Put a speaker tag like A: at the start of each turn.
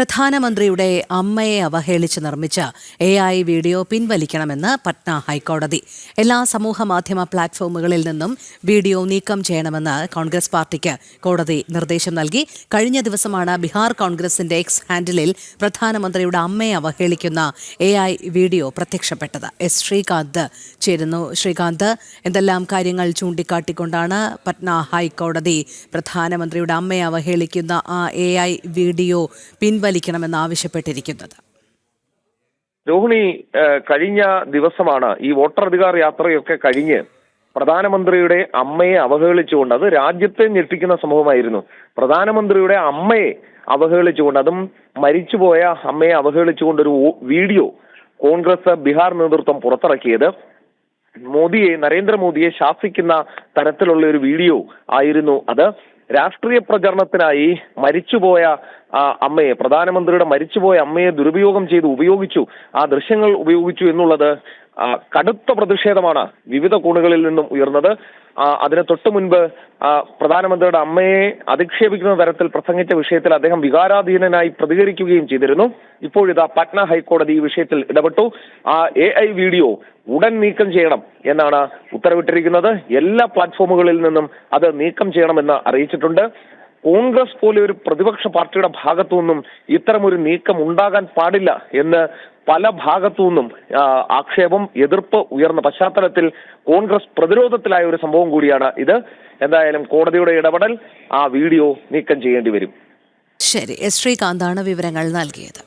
A: പ്രധാനമന്ത്രിയുടെ അമ്മയെ അവഹേളിച്ച് നിർമ്മിച്ച എ ഐ വീഡിയോ പിൻവലിക്കണമെന്ന് പട്ന ഹൈക്കോടതി. എല്ലാ സമൂഹ മാധ്യമ പ്ലാറ്റ്ഫോമുകളിൽ നിന്നും വീഡിയോ നീക്കം ചെയ്യണമെന്ന് കോൺഗ്രസ് പാർട്ടിക്ക് കോടതി നിർദ്ദേശം നൽകി. കഴിഞ്ഞ ദിവസമാണ് ബീഹാർ കോൺഗ്രസിന്റെ എക്സ് ഹാൻഡിലിൽ പ്രധാനമന്ത്രിയുടെ അമ്മയെ അവഹേളിക്കുന്ന എ ഐ വീഡിയോ പ്രത്യക്ഷപ്പെട്ടത്. എസ് ശ്രീകാന്ത് ചേരുന്നു. ശ്രീകാന്ത് എന്തെല്ലാം കാര്യങ്ങൾ ചൂണ്ടിക്കാട്ടിക്കൊണ്ടാണ് പട്ന ഹൈക്കോടതി പ്രധാനമന്ത്രിയുടെ അമ്മയെ അവഹേളിക്കുന്ന ആ എ ഐ വീഡിയോ പിൻവലിക്കണമെന്ന് ആവശ്യപ്പെട്ടിരിക്കുന്നത്.
B: രോഹിണി കഴിഞ്ഞ ദിവസമാണ് ഈ വോട്ടറധികാർ യാത്രയൊക്കെ കഴിഞ്ഞ് പ്രധാനമന്ത്രിയുടെ അമ്മയെ അവഹേളിച്ചുകൊണ്ട് അത് രാജ്യത്തെ ഞെട്ടിക്കുന്ന സംഭവമായിരുന്നു പ്രധാനമന്ത്രിയുടെ അമ്മയെ അവഹേളിച്ചുകൊണ്ട് അതും മരിച്ചുപോയ അമ്മയെ അവഹേളിച്ചുകൊണ്ട് ഒരു വീഡിയോ കോൺഗ്രസ് ബീഹാർ നേതൃത്വം പുറത്തിറക്കിയത്. മോദിയെ നരേന്ദ്രമോദിയെ ശാസിക്കുന്ന തരത്തിലുള്ള ഒരു വീഡിയോ ആയിരുന്നു അത്. രാഷ്ട്രീയ പ്രചരണത്തിനായി മരിച്ചുപോയ ആ, അമ്മയെ പ്രധാനമന്ത്രിയുടെ മരിച്ചുപോയ അമ്മയെ ദുരുപയോഗം ചെയ്ത് ഉപയോഗിച്ചു. ആ ദൃശ്യങ്ങൾ ഉപയോഗിച്ചു എന്നുള്ളത് കടുത്ത പ്രതിഷേധമാണ് വിവിധ കോണുകളിൽ നിന്നും ഉയർന്നത്. അതിന് തൊട്ടു മുൻപ് പ്രധാനമന്ത്രിയുടെ അമ്മയെ അധിക്ഷേപിക്കുന്ന തരത്തിൽ പ്രസംഗിച്ച വിഷയത്തിൽ അദ്ദേഹം വികാരാധീനനായി പ്രതികരിക്കുകയും ചെയ്തിരുന്നു. ഇപ്പോഴിതാ പട്ന ഹൈക്കോടതി ഈ വിഷയത്തിൽ ഇടപെട്ടു. ആ എ ഐ വീഡിയോ ഉടൻ നീക്കം ചെയ്യണം എന്നാണ് ഉത്തരവിട്ടിരിക്കുന്നത്. എല്ലാ പ്ലാറ്റ്ഫോമുകളിൽ നിന്നും അത് നീക്കം ചെയ്യണമെന്ന് അറിയിച്ചിട്ടുണ്ട്. കോൺഗ്രസ് പോലെ ഒരു പ്രതിപക്ഷ പാർട്ടിയുടെ ഭാഗത്തു നിന്നും ഇത്തരമൊരു നീക്കം ഉണ്ടാകാൻ പാടില്ല എന്ന് പല ഭാഗത്തു നിന്നും ആക്ഷേപം എതിർപ്പ് ഉയർന്ന പശ്ചാത്തലത്തിൽ കോൺഗ്രസ് പ്രതിരോധത്തിലായ ഒരു സംഭവം കൂടിയാണ് ഇത്. എന്തായാലും കോടതിയുടെ ഇടപെടൽ ആ വീഡിയോ നീക്കം ചെയ്യേണ്ടി വരും.
A: ശരി ശ്രീകാന്താണ് വിവരങ്ങൾ നൽകിയത്.